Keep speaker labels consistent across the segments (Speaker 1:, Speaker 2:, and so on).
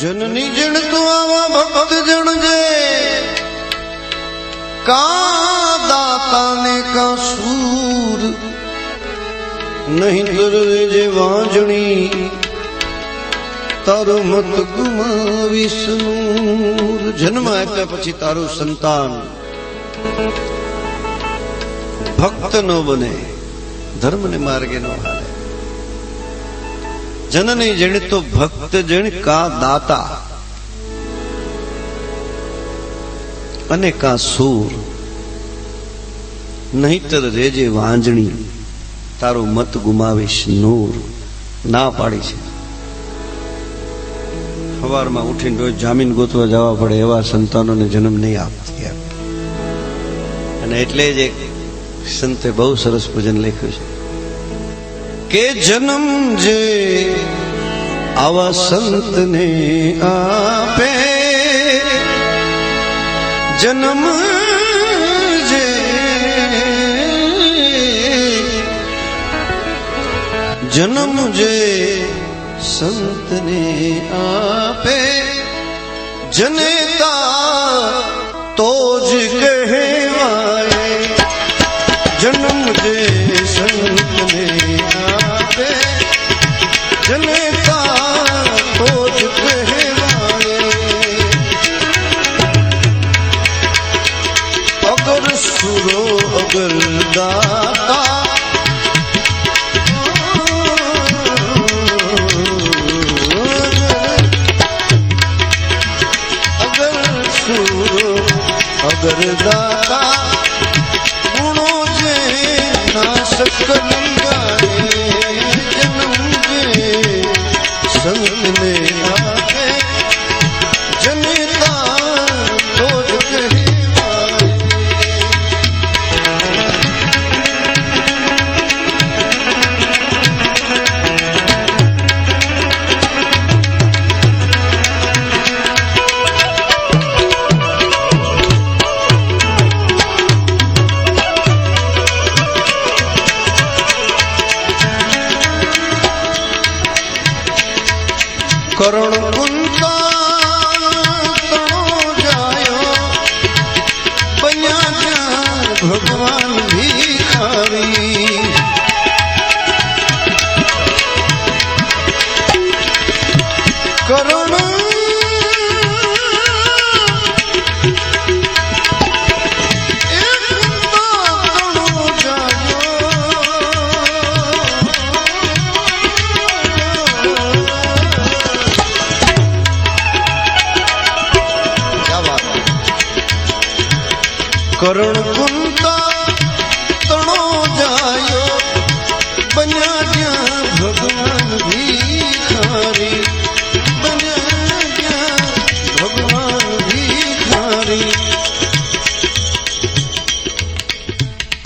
Speaker 1: જનની જણ તું આવા ભક્ત જણ જે કા દાતા ને કા સૂર? નહીં તર જે વાંજણી. તારો મત ગુમાવીશ સૂર જન્મ આપ્યા પછી તારું સંતાન. ભક્ત નો બને, ધર્મને માર્ગે નો હાલે જનની જણ તો ભક્ત જણ કા દાતા? અને કા સૂર? નહીતર રેજે વાંજણી. તારો મત ગુમાવીશ નૂર. ના પાડી છે. સવારમાં ઉઠીને રોજ જામીન ગોતવા જવા પડે એવા સંતાનોને જન્મ નહીં આપતી. અને એટલે જ એક સંતે બહુ સરસ ભજન લખ્યું છે. કે જન્મ જે આવા સંતને આપે જન્મ જે જન્મ જે સંતને આપે જનેતા તો જ કહેવાય જન્મ જે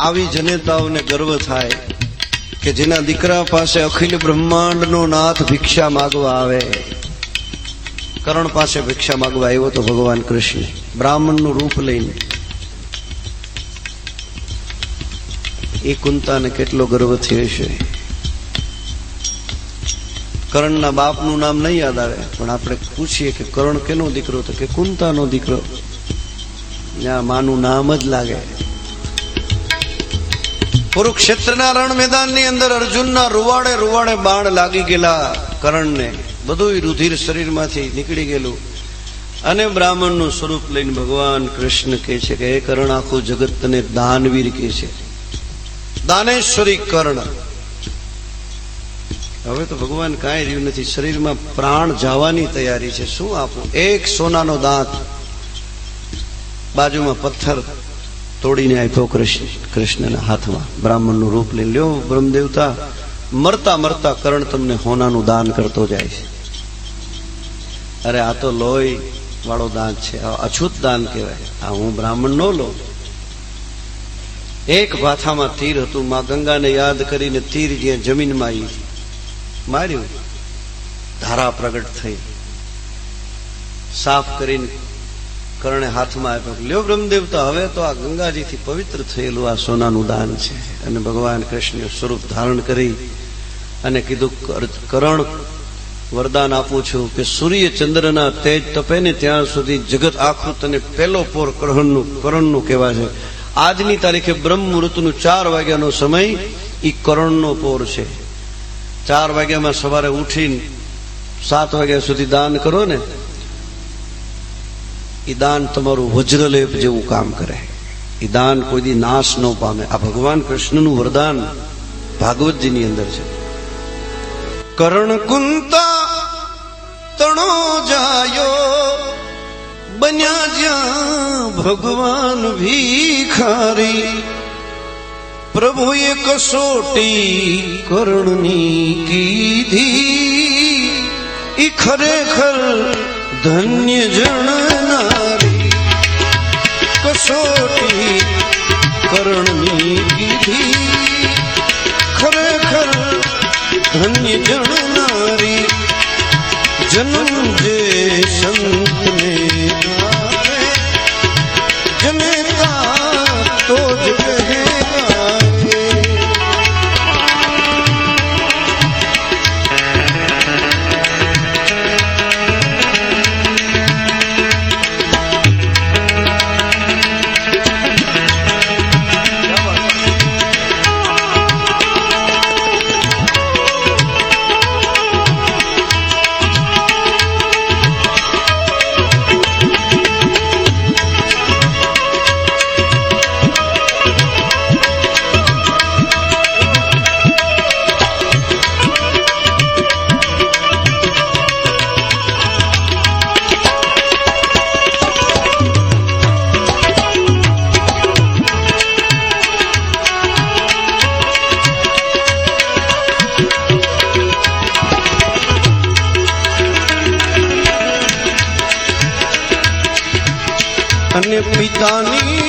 Speaker 1: આવી જનેતાઓને ગર્વ થાય કે જેના દીકરા પાસે અખિલ બ્રહ્માંડનો નાથ ભિક્ષા માગવા આવે. કરણ પાસે ભિક્ષા માગવા આવ્યો તો ભગવાન કૃષ્ણ બ્રાહ્મણનું રૂપ લઈને. એ કુંતાને કેટલો ગર્વ થયો છે. કરણના બાપનું નામ નહીં યાદ આવે, પણ આપણે પૂછીએ કે કરણ કેનો દીકરો તો કે કુંતાનો દીકરો? આ માનું નામ જ લાગે. કુરુક્ષેત્રના રણ મેદાનની અંદર અર્જુનના રૂવાડે રૂવાડે બાણ લાગી ગયેલા કરણને. બધું રુધિર શરીરમાંથી નીકળી ગયેલું. અને બ્રાહ્મણનું સ્વરૂપ લઈને ભગવાન કૃષ્ણ કહે છે કે એ કરણ, આખું જગત તને દાનવીર કહે છે. દાનેશ્વરી કર્ણ. હવે તો ભગવાન કાંઈ રહ્યું નથી. શરીરમાં પ્રાણ જવાની તૈયારી છે. શું આપું એક સોનાનો દાંત, બાજુમાં પથ્થર તોડીને આપ્યો કૃષ્ણ કૃષ્ણના હાથમાં. બ્રાહ્મણનું રૂપ લઈ લ્યો, બ્રહ્મદેવતા. મરતા મરતા કર્ણ તમને હોનાનું દાન કરતો જાય છે. અરે આ તો લોહી વાળો દાન છે. અછૂત દાન કહેવાય. આ હું બ્રાહ્મણ નો લો એક ભાથામાં તીર હતું. માં ગંગાને યાદ કરીને તીર જ્યાં જમીનમાં આવી માર્યું. ધારા પ્રગટ થઈ. સાફ કરીને કર્ણે હાથમાં આપ્યો લ્યો બ્રહ્મદેવતા હવે તો આ ગંગાજીથી પવિત્ર થયેલું આ સોનાનું દાન છે. અને ભગવાન કૃષ્ણ સ્વરૂપ ધારણ કરી અને કીધું કરણ, વરદાન આપું છું કે સૂર્ય ચંદ્રના તેજ તપે ને ત્યાં સુધી જગત આખું તને પહેલો પોર કરણનું કરણનું કહેવાય છે. આજની તારીખે બ્રહ્મ મુહૂર્તનું ચાર વાગ્યાનો સમય એ કરણનો પોર છે. ચાર વાગ્યામાં સવારે ઉઠીને સાત વાગ્યા સુધી દાન કરો ને એ દાન તમારું વજ્રલેપ જેવું કામ કરે. એ દાન કોઈ નાશ ન પામે. આ ભગવાન કૃષ્ણનું વરદાન ભાગવતજીની અંદર છે. કરણ કુંતા તણો જાયો. બન્યા જ્યાં ભગવાન ભીખારી. પ્રભુએ કસોટી કરણની કીધી. ઈ ખરેખર ધન્ય જણનારી કસોટી કરણની કીધી ખરેખર ધન્ય જણનારી જન્મ જે સંતને આવે અને પિતાની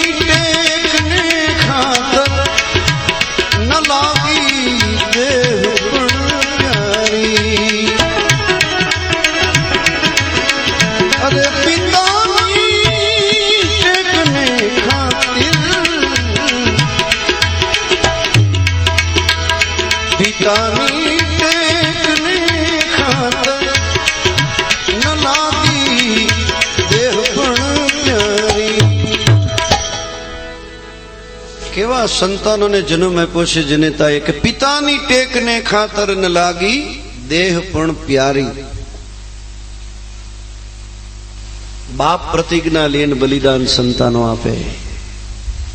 Speaker 1: કેવા સંતાનોને જન્મ આપ્યો છે જનેતાએ કે પિતાની ટેકને ખાતર ન લાગી, દેહ પણ પ્યારી. બાપ પ્રતિજ્ઞા લઈને બલિદાન સંતાનો આપે.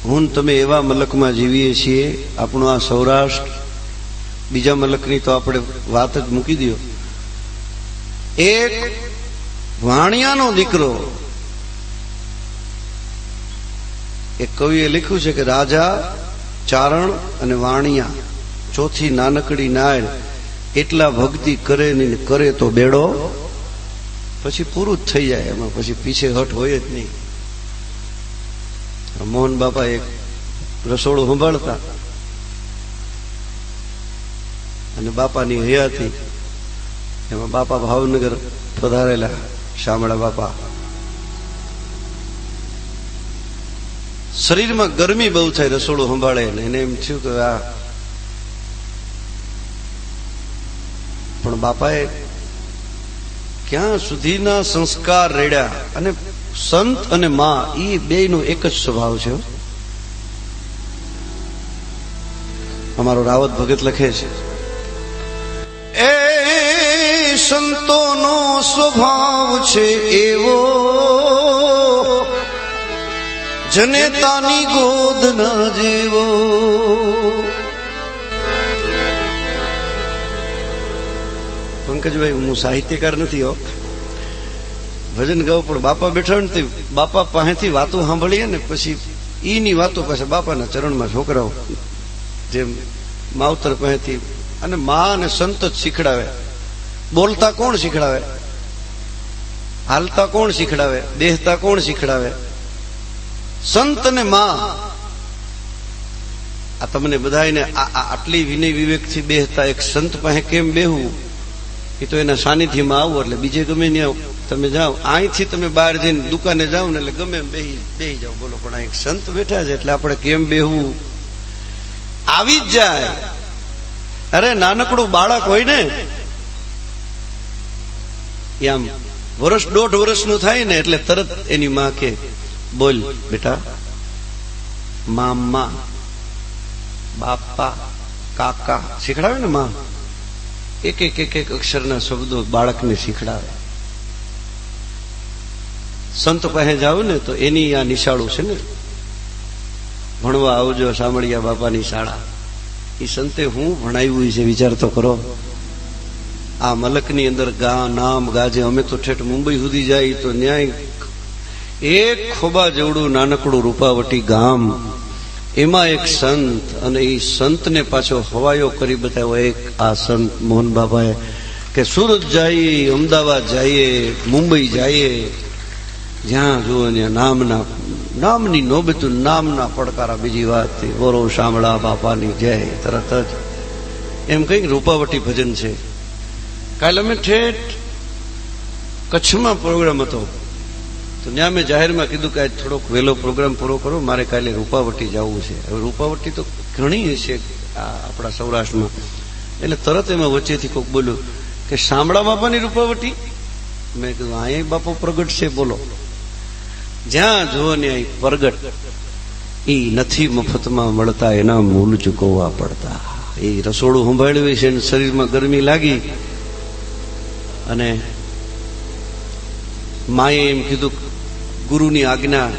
Speaker 1: હું તમે એવા મલકમાં જીવીએ છીએ, આપણું આ સૌરાષ્ટ્ર, બીજા મલકની તો આપણે વાત જ મૂકી દો એક વાણિયાનો દીકરો, એક કવિએ લખ્યું છે કે, રાજા ચારણ અને વાણિયા, ચોથી નાનકડી નાયણ, એટલા ભક્તિ કરે નહીં કરે તો બેડો, પછી પૂરું જ થઈ જાય એમાં, પછી પીછે હટ હોય જ નહીં. મોહન બાપા એક રસોડું સંભાળતા. અને બાપાની હયાતી, એમાં બાપા ભાવનગર પધારેલા શામળા બાપા. શરીરમાં ગરમી બહુ થાય, રસોડું સંભાળે ને એને એમ થયું કે આ પણ બાપાએ ક્યાં સુધીના સંસ્કાર રેડ્યા? અને સંત અને મા એ બેયનો એક જ સ્વભાવ છે. અમારો રાવત ભગત લખે છે, એ સંતોનો સ્વભાવ છે એવો જનેતાની ગોદ ના જેવો. પંકજભાઈ, હું સાહિત્યકાર નથી હો. ભજન ગાઉં, પણ બાપા બેઠા ને બાપા પાસેથી વાતો સાંભળીએ ને પછી ઈની વાતો પાસે બાપાના ચરણમાં છોકરાઓ જેમ માવતર પાસેથી અને મા અને સંત જ શીખડાવે. બોલતા કોણ શીખડાવે? હાલતા કોણ શીખડાવે? દેહતા કોણ શીખડાવે? સંત ને માં. આ તમને બધાને આટલી વિનય વિવેકથી બેહતા એક સંત પાસે કેમ બેહવું એ તો એના સાનિધ્યમાં આવો, એટલે બીજે ગમે ત્યાં તમે જાઓ. અહીંથી તમે બહાર જઈને દુકાને જાઓ ને એટલે ગમે બેહી બેહી જાઓ. બોલો, પણ એક સંત બેઠા છે, એટલે આપણે કેમ બેહવું આવી જ જાય. અરે, નાનકડું બાળક હોય ને એમ વર્ષ દોઢ વર્ષનું થાય ને, એટલે તરત એની માં કે બોલ, બેટા. મામા, બાપા, કાકા શીખડાવે ને માં? એક એક એક એક અક્ષરના શબ્દો બાળકને શીખડાવે. સંત પાસે જાવ ને તો એની આ નિશાળું છે ને. ભણવા આવજો સાંભળ્યા બાપાની શાળા. એ સંતે હું ભણાવ્યું છે, વિચાર તો કરો. આ મલકની અંદર ગા, નામ, ગાજે. અમે તો ઠેઠ મુંબઈ સુધી જાય તો ન્યાય એક ખોબા જેવડું નાનકડું રૂપાવટી ગામ. એમાં એક સંત અને એ સંતને પાછો હવાયો કરી બતાવ્યો. એક આ સંત મોહન બાબાએ કે સુરત જઈએ, અમદાવાદ જઈએ, મુંબઈ જઈએ. જ્યાં જુઓ ત્યાં નામના, નામની નોબતું નામના પડકારા. બીજી વાત ઓરો શામળા બાપાની જય, તરત જ. એમ કઈ રૂપાવટી ભજન છે. કાલે અમે ઠેઠ કચ્છમાં પ્રોગ્રામ હતો. તો ત્યાં મેં જાહેરમાં કીધું કે આજ થોડોક વહેલો પ્રોગ્રામ પૂરો કરો, મારે કાલે રૂપાવટી જવું છે. હવે રૂપાવટી તો ઘણી છે આપણા સૌરાષ્ટ્રમાં. એટલે તરત એમાં વચ્ચેથી કોઈક બોલ્યું કે શામળા બાપાની રૂપાવટી? મેં કીધું અહીંયા બાપો પ્રગટ છે, બોલો. જ્યાં જુઓ ને અહીં પ્રગટ એ નથી મફતમાં મળતા, એના મૂલ ચૂકવવા પડતા. એ રસોડું સંભાળ્યું છે શરીરમાં ગરમી લાગી અને માએ એમ કીધું ગુરુની આજ્ઞા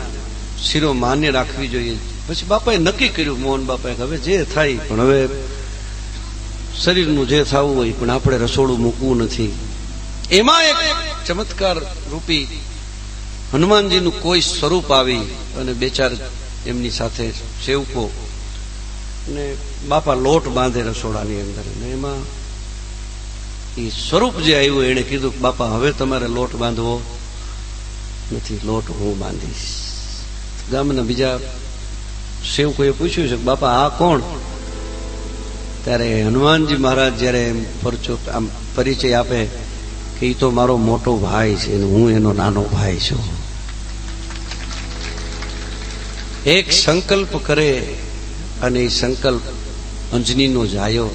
Speaker 1: શિરો માન્ય રાખવી જોઈએ. પછી બાપાએ નક્કી કર્યું, મોહન બાપાએ હવે જે થાય, પણ હવે શરીરનું જે થવું હોય, પણ આપણે રસોડું મૂકવું નથી. એમાં એક ચમત્કાર રૂપી હનુમાનજીનું કોઈ સ્વરૂપ આવી અને બે ચાર એમની સાથે સેવકો ને બાપા લોટ બાંધે રસોડાની અંદર. અને એમાં એ સ્વરૂપ જે આવ્યું, એણે કીધું બાપા, હવે તમારે લોટ બાંધવો. નથી લોટ હું બાંધીશ. ગામના બીજા સેવકોએ પૂછ્યું છે બાપા, આ કોણ? ત્યારે હનુમાનજી મહારાજ જ્યારે પરચો આમ પરિચય આપે કે એ તો મારો મોટો ભાઈ છે હું એનો નાનો ભાઈ છું. એક સંકલ્પ કરે અને એ સંકલ્પ અંજનીનો જાયો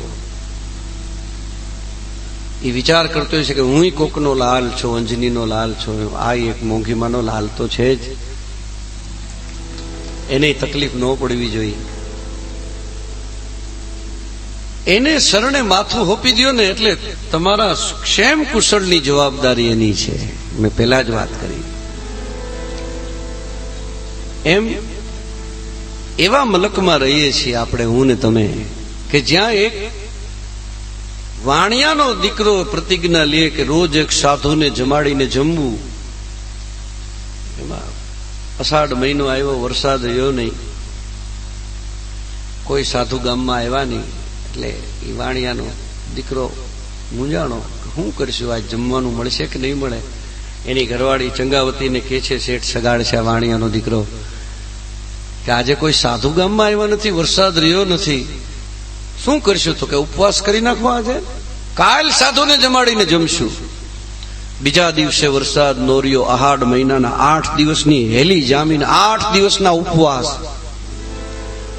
Speaker 1: એ વિચાર કરતો હોય છે કે હું કોકનો લાલ છું, અંજનીનો લાલ છું, આ એક મોંઘીમાનો લાલ તો છે જ. એને તકલીફ ન પડવી જોઈએ. એને શરણે માથું હોપી દો ને એટલે તમારા ક્ષેમ કુશળની જવાબદારી એની છે. મેં પહેલા જ વાત કરી. એમ એવા મલકમાં રહીએ છીએ આપણે હું ને તમે, કે જ્યાં એક વાણિયાનો દીકરો પ્રતિજ્ઞા લે કે રોજ એક સાધુને જમાડીને જમવું. એમાં અષાઢ મહિનો આવ્યો, વરસાદ રહ્યો નહીં. કોઈ સાધુ ગામમાં આવ્યા નહીં. એટલે એ વાણિયાનો દીકરો મૂંઝાણો શું કરશું, આ જમવાનું મળશે કે નહીં મળે? એની ઘરવાળી ચંગાવતીને કે છે, શેઠ સગાડ છે વાણિયાનો દીકરો. કે આજે કોઈ સાધુ ગામમાં આવ્યા નથી, વરસાદ રહ્યો નથી. શું કરશું? તો કે ઉપવાસ કરી નાખવા આજે? કાલ સાધુને જમાડીને જમશું. બીજા દિવસે વરસાદ નોર્યો આહાડ મહિનાના આઠ દિવસની હેલી જામીને, આઠ દિવસના ઉપવાસ.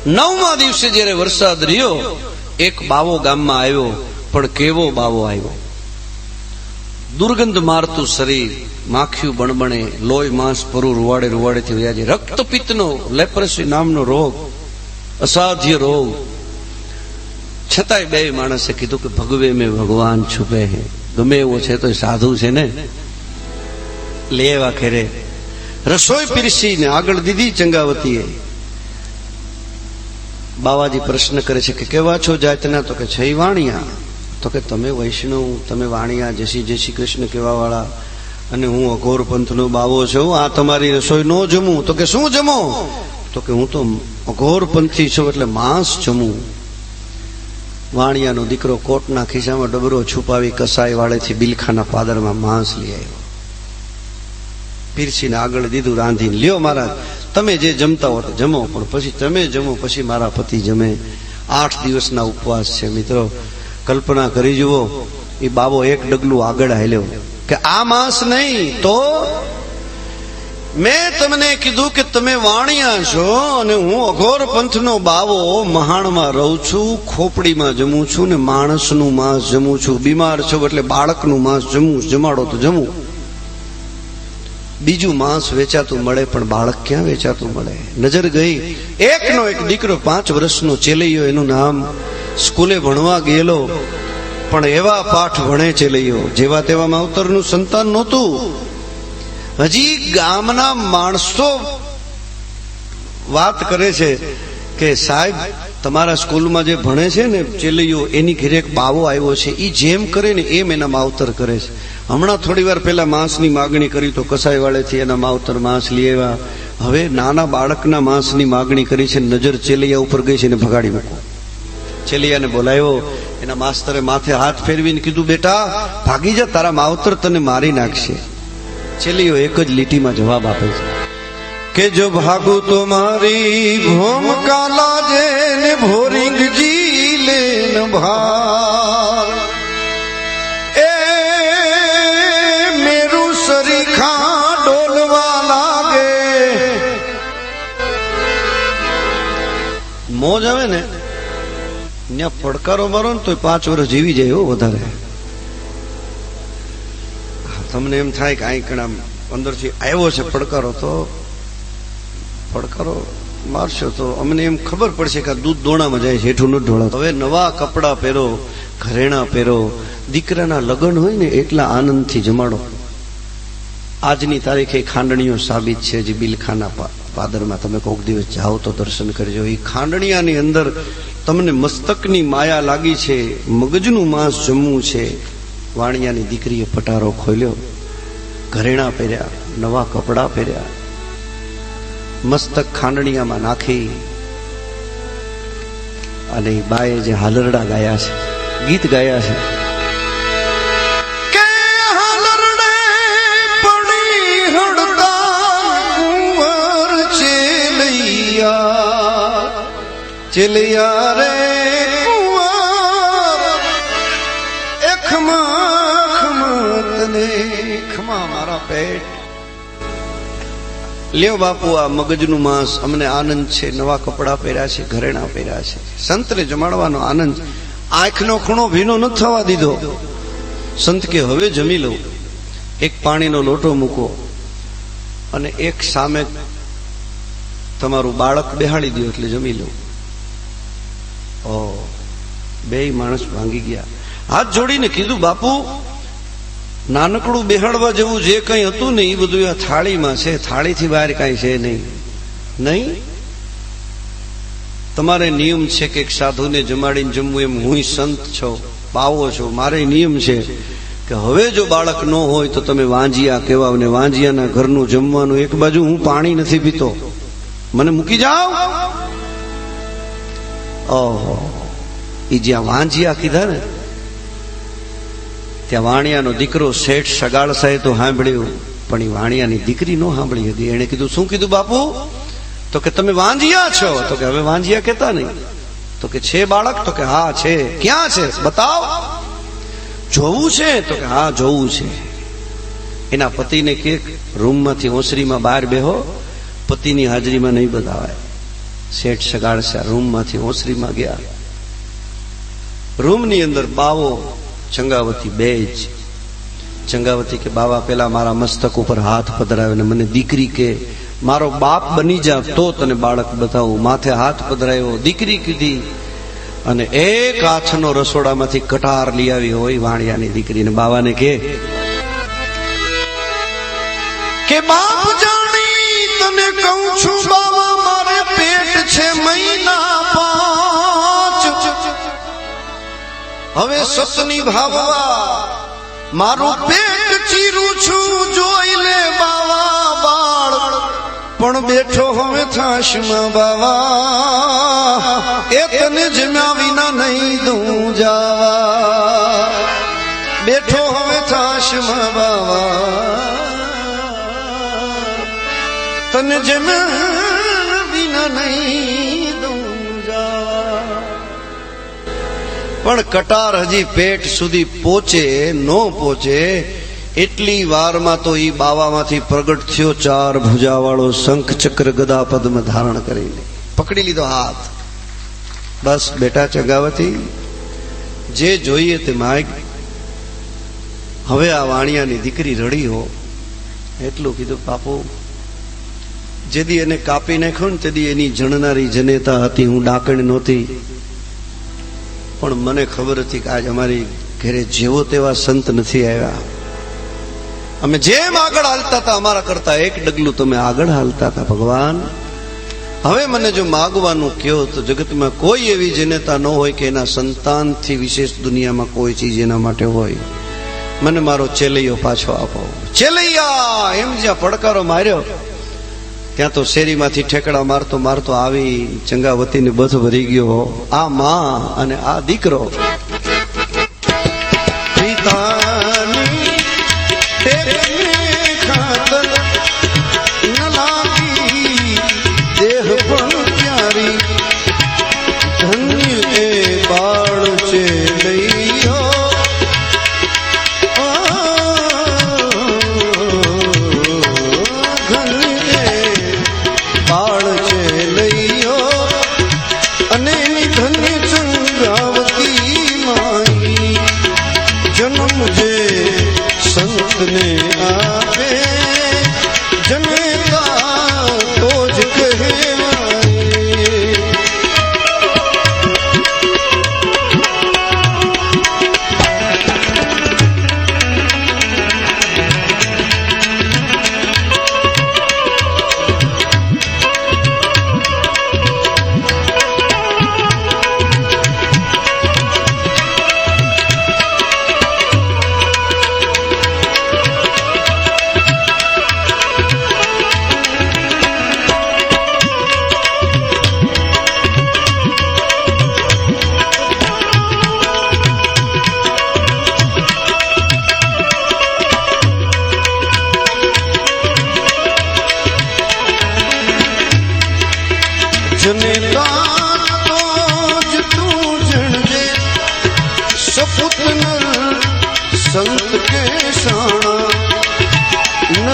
Speaker 1: નવમા દિવસે જ્યારે વરસાદ રહ્યો, એક બાવો ગામમાં આવ્યો, પણ કેવો બાવો આવ્યો? દુર્ગંધ મારતું શરીર, માખ્યું બણબણે, લોહી, માંસ પરુ રૂવાડે, રૂવાડેથી વયા રક્તપિત્તનો, લેપ્રસી નામનો રોગ, અસાધ્ય રોગ. છતાંય બે માણસે કીધું કે ભગવે મેં ભગવાન છુપે હે. ગમે એવો છે તો સાધુ છે ને? લેવા ખેરે રસોઈ પીરસીને આગળ દીધી ચંગાવતીએ. બાવાજી પ્રશ્ન કરે છે કે કેવા છો જાતના? તો કે છે વાણિયા. તો કે તમે વૈષ્ણવ, તમે વાણિયા જય જય શ્રી કૃષ્ણ કેવા વાળા અને હું અઘોર પંથનો બાવો છું, આ તમારી રસોઈ નો જમું. તો કે શું જમો? તો કે હું તો અઘોર પંથી છું, એટલે માંસ જમું. વાણિયાનો દીકરો કોટના ખિસ્સામાં ડબરો છુપાવી કસાઈ વાળેથી બિલખાના પાદરમાં માંસ લઈ આવ્યો. પીરસીને આગળ દીધું, રાંધીને, લ્યો મહારાજ, તમે જે જમતા હો જમો, પણ પછી તમે જમો, પછી મારા પતિ જમે. આઠ દિવસના ઉપવાસ છે, મિત્રો. કલ્પના કરી જુઓ એ બાબો એક ડગલું આગળ હાલ્યો કે, આ માંસ નહીં, તો મેં તમને કીધું કે તમે વાણિયા છો અને હું અઘોર પંથનો બાવો, મહાણમાં રહું છું, ખોપડીમાં જમું છું ને માણસનું માંસ જમું છું. બીમાર છું એટલે બાળકનું માંસ જમું, જમાડો તો જમું. બીજું માંસ વેચાતું મળે પણ બાળક ક્યાં વેચાતું મળે? નજર ગઈ. એકનો એક દીકરો પાંચ વર્ષનો ચેલૈયો, એનું નામ સ્કૂલે ભણવા ગયેલો. પણ એવા પાઠ ભણે ચેલૈયો. જેવા તેવા માવતરનું સંતાન નહોતું. હજી ગામના માણસો વાત કરે છે કે સાહેબ, તમારા સ્કૂલમાં જે ભણે છે ને ચેલૈયો એની ઘેરે એક બાવો આવ્યો છે. એ જેમ કરે ને એમ એના માવતર કરે છે. હમણાં થોડી વાર પહેલા માંસની માગણી કરી તો કસાઈવાળેથી એના માવતર માંસ લઈ આવ્યા. હવે નાના બાળકના માંસની માગણી કરી છે નજર ચેલૈયા ઉપર ગઈ છે ને ભગાડી મૂકો ચેલિયાને બોલાવ્યો એના માસ્તરે માથે હાથ ફેરવીને કીધું, બેટા, ભાગી જા, તારા માવતર તને મારી નાખશે. ચેલિયો એક જ લીટીમાં જવાબ આપે છે. કે જો ભાગુ તો મારી ભોમ કાલા જે ને ભોરિંગ જી લે ભાર. એ મેરું સરીખા ડોલવા લાગે. મોજ આવે ને? ત્યાં પડકારો મારો ને તો પાંચ વર્ષ જીવી જાય હો વધારે. તમને એમ થાય કે કણ અંદરથી આવ્યો છે પડકારો, તો પડકારો મારશો તો અમને એમ ખબર પડશે કે આ દૂધ દોણામાં જાય છે, હેઠું નથી ઢોળા હવે નવા કપડાં પહેરો, ઘરેણા પહેરો, દીકરાના લગ્ન હોય ને એટલા આનંદથી જમાડો. આજની તારીખે ખાંડણીઓ સાબિત છે જે બિલખાના પાદરમાં તમે કોઈક દિવસ જાઓ તો દર્શન કરજો. એ ખાંડણિયાની અંદર તમને મસ્તકની માયા લાગી છે, મગજનું માંસ જમવું છે. વાણિયાની દીકરીએ પટારો ખોલ્યો, ઘરેણા પહેર્યા, નવા કપડાં પહેર્યા, મસ્તક ખાંડણીયામાં નાખી અને બાએ જે હાલરડા ગાયા છે, ગીત ગાયા છે. ચેલૈયા રે લ્યો બાપુ, આ મગજનું માંસ. અમને આનંદ છે. નવા કપડાં પહેર્યા છે, ઘરેણા પહેર્યા છે. સંતને જમાડવાનો આનંદ. આંખનો ખૂણો ભીનો ન થવા દીધો. સંત કે, હવે જમી લઉં એક પાણીનો લોટો મૂકો અને એક સામે તમારું બાળક બેહાડી દો એટલે જમી લઉં ઓ બે માણસ ભાંગી ગયા. હાથ જોડીને કીધું, બાપુ નાનકડું બેહાડવા જેવું જે કંઈ હતું ને એ બધું આ થાળીમાં છે. થાળીથી બહાર કાંઈ છે નહીં. નહીં? તમારે નિયમ છે કે એક સાધુને જમાડીને જમવું એમ હું સંત છો પાવો છો, મારે નિયમ છે કે હવે જો બાળક ન હોય તો તમે વાંજિયા કહેવા અને વાંજિયાના ઘરનું જમવાનું એક બાજુ હું પાણી નથી પીતો. મને મૂકી જાઓ. ઓહો. એ જ્યાં વાંજિયા કીધા ને ત્યાં વાણિયાનો દીકરો શેઠ સગાળ સાહેબ તો સાંભળ્યું, પણ એ વાણિયાની દીકરી ન સાંભળી હતી. એને કીધું, શું કીધું બાપુ? તો કે તમે વાંજિયા છો. તો કે, હવે વાંજિયા કહેતા નહીં. તો કે, છે બાળક? તો કે, હા, છે. ક્યાં છે? બતાવ. જોવું છે? તો કે, હા, જોવું છે. એના પતિને કે, રૂમમાંથી ઓસરીમાં બહાર બેહો, પતિની હાજરીમાં નહીં બતાવાય. શેઠ સગાડશા રૂમમાંથી ઓસરીમાં ગયા. રૂમની અંદર બાવો ચંગાવતી બે જ ચંગાવતી કે, બાવા, પેલા મારા મસ્તક ઉપર હાથ પધરાવ્યો ને મને દીકરી કે, મારો બાપ બની જા, તો તને બાળક બતાવું. માથે હાથ પધરાયો, દીકરી કીધી. અને એક હાથનો રસોડામાંથી કટાર લઈ આવી હોય વાણિયાની દીકરીને બાવાને કે બાપ જાણી તને કહું છું હવે સતની ભાવવા મારું પેટ ચીરું છું જોઈ લે બાવા બાળ. પણ બેઠો હવે થાશમાં બાવા. એ તને જમ્યા વિના નહીં દઉં જાવા. બેઠો હવે થાશમાં બાવા. તને જમ્યા વિના નહીં પણ કટાર હજી પેટ સુધી પહોંચે, ન પહોંચે, એટલી વારમાં તો એ બાવામાંથી પ્રગટ થયો ચાર ભુજાવાળો શંખ ચક્ર ગદા પદ્મ ધારણ કરીને. પકડી લીધો હાથ. બસ બેટા ચગાવતી. જે જોઈએ તે માગ હવે આ વાણિયાની દીકરી રડી હો. એટલું કીધું, બાપુ, જેદી એને કાપી નાખ્યો ને તેદી એની જણનારી જનેતા હતી, હું ડાકણ નહોતી. પણ મને ખબર હતી કે આજ અમારી ઘરે જેવો તેવા સંત નથી આવ્યા. અમે જેમ આગળ હાલતા હતા, અમારા કરતા એક ડગલું તમે આગળ હાલતા હતા, ભગવાન. હવે મને જો માગવાનું કયો તો જગતમાં કોઈ એવી જનતા ન હોય કે એના સંતાનથી વિશેષ દુનિયામાં કોઈ ચીજ એના માટે હોય. મને મારો ચેલૈયો પાછો આપો. ચેલૈયા, એમ જ્યાં પડકારો માર્યો ત્યાં તો શેરીમાંથી ઠેકડા મારતો મારતો આવી ચંગાવતીને બધ ભરી ગયો. આ માં અને આ દીકરો سان نه